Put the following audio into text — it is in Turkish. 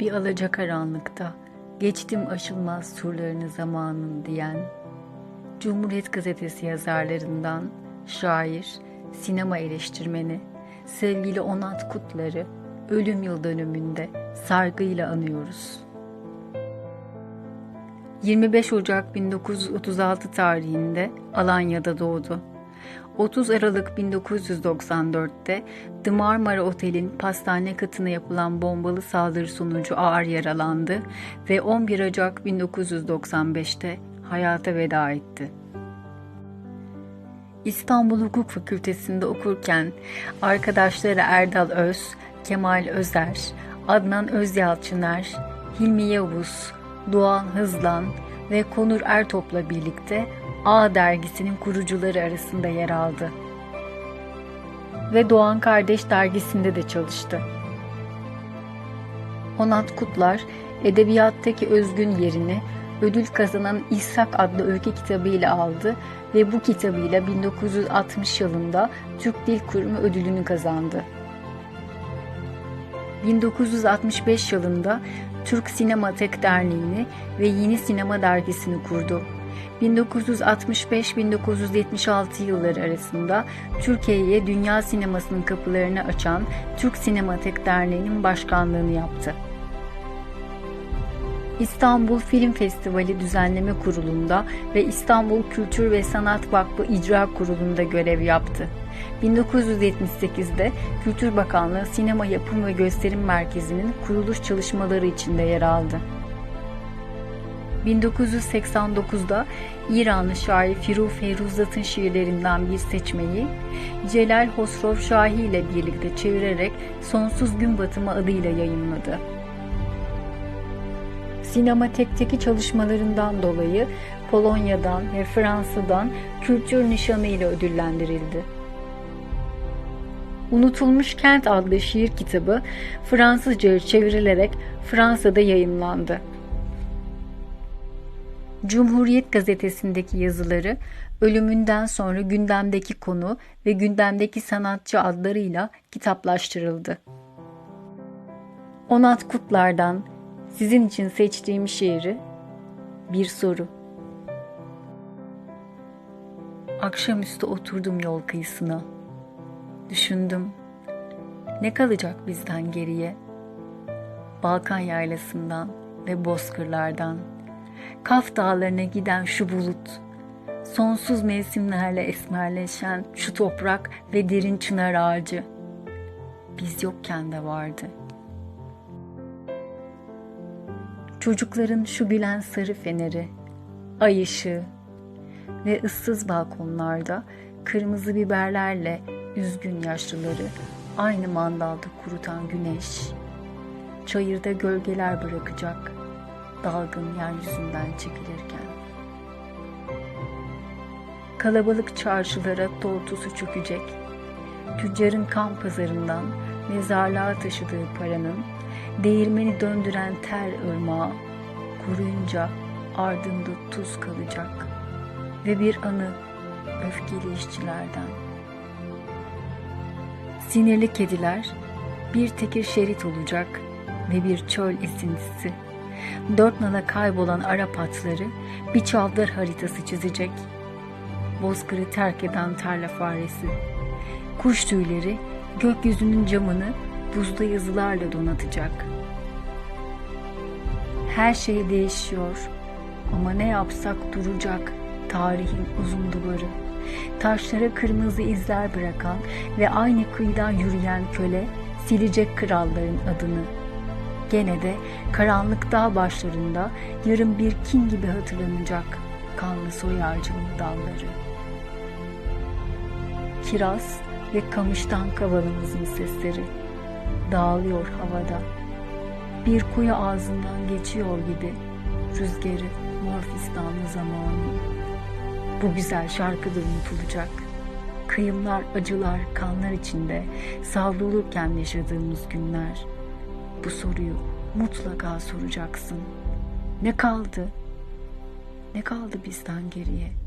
Bir alacakaranlıkta geçtim aşılmaz surlarını zamanın diyen Cumhuriyet Gazetesi yazarlarından şair, sinema eleştirmeni, sevgili Onat Kutlar'ı ölüm yıl dönümünde sargıyla anıyoruz. 25 Ocak 1936 tarihinde Alanya'da doğdu. 30 Aralık 1994'te The Marmara Otel'in pastane katına yapılan bombalı saldırı sonucu ağır yaralandı ve 11 Ocak 1995'te hayata veda etti. İstanbul Hukuk Fakültesi'nde okurken arkadaşları Erdal Öz, Kemal Özer, Adnan Özyalçıner, Hilmi Yavuz, Doğan Hızlan ve Konur Ertop'la birlikte A dergisinin kurucuları arasında yer aldı. Ve Doğan Kardeş dergisinde de çalıştı. Onat Kutlar, edebiyattaki özgün yerini ödül kazanan İshak adlı öykü kitabıyla aldı ve bu kitabıyla 1960 yılında Türk Dil Kurumu ödülünü kazandı. 1965 yılında Türk Sinematek Derneği'ni ve Yeni Sinema Dergisi'ni kurdu. 1965-1976 yılları arasında Türkiye'ye dünya sinemasının kapılarını açan Türk Sinematek Derneği'nin başkanlığını yaptı. İstanbul Film Festivali Düzenleme Kurulu'nda ve İstanbul Kültür ve Sanat Vakfı İcra Kurulu'nda görev yaptı. 1978'de Kültür Bakanlığı Sinema Yapım ve Gösterim Merkezi'nin kuruluş çalışmaları içinde yer aldı. 1989'da İranlı şair Firu Feruzat'ın şiirlerinden bir seçmeyi Celal Hosrov Şahi ile birlikte çevirerek Sonsuz Gün Batımı adıyla yayınladı. Sinematek'teki çalışmalarından dolayı Polonya'dan ve Fransa'dan kültür nişanı ile ödüllendirildi. Unutulmuş Kent adlı şiir kitabı Fransızca'ya çevrilerek Fransa'da yayınlandı. Cumhuriyet gazetesindeki yazıları ölümünden sonra gündemdeki konu ve gündemdeki sanatçı adlarıyla kitaplaştırıldı. Onat Kutlar'dan sizin için seçtiğim şiiri bir soru. Akşamüstü oturdum yol kıyısına. Düşündüm. Ne kalacak bizden geriye? Balkan yaylasından ve bozkırlardan, Kaf dağlarına giden şu bulut, sonsuz mevsimlerle esmerleşen şu toprak ve derin çınar ağacı. Biz yokken de vardı. Çocukların şu gülen sarı feneri, ay ışığı ve ıssız balkonlarda kırmızı biberlerle üzgün yaşlıları aynı mandalda kurutan güneş, çayırda gölgeler bırakacak dalgın yeryüzünden çekilirken. Kalabalık çarşılara tortusu çökecek, tüccarın kan pazarından mezarlığa taşıdığı paranın değirmeni döndüren ter ırmağı kuruyunca ardında tuz kalacak ve bir anı öfkeli işçilerden. Sinirli kediler bir tekir şerit olacak ve bir çöl esintisi. Dört nala kaybolan Arap atları bir çavdar haritası çizecek. Bozkırı terk eden tarla faresi. Kuş tüyleri gökyüzünün camını buzda yazılarla donatacak. Her şey değişiyor ama ne yapsak duracak tarihin uzun duvarı. Taşlara kırmızı izler bırakan ve aynı kıyıdan yürüyen köle silecek kralların adını. Gene de karanlık dağ başlarında yarın bir kin gibi hatırlanacak kanlı soy ağacının dalları. Kiraz ve kamıştan kavalımızın sesleri dağılıyor havada. Bir kuyu ağzından geçiyor gibi rüzgarı morfistanlı zamanı. Bu güzel şarkıdır unutulacak. Kıyımlar, acılar, kanlar içinde savrulurken yaşadığımız günler. Bu soruyu mutlaka soracaksın. Ne kaldı? Ne kaldı bizden geriye?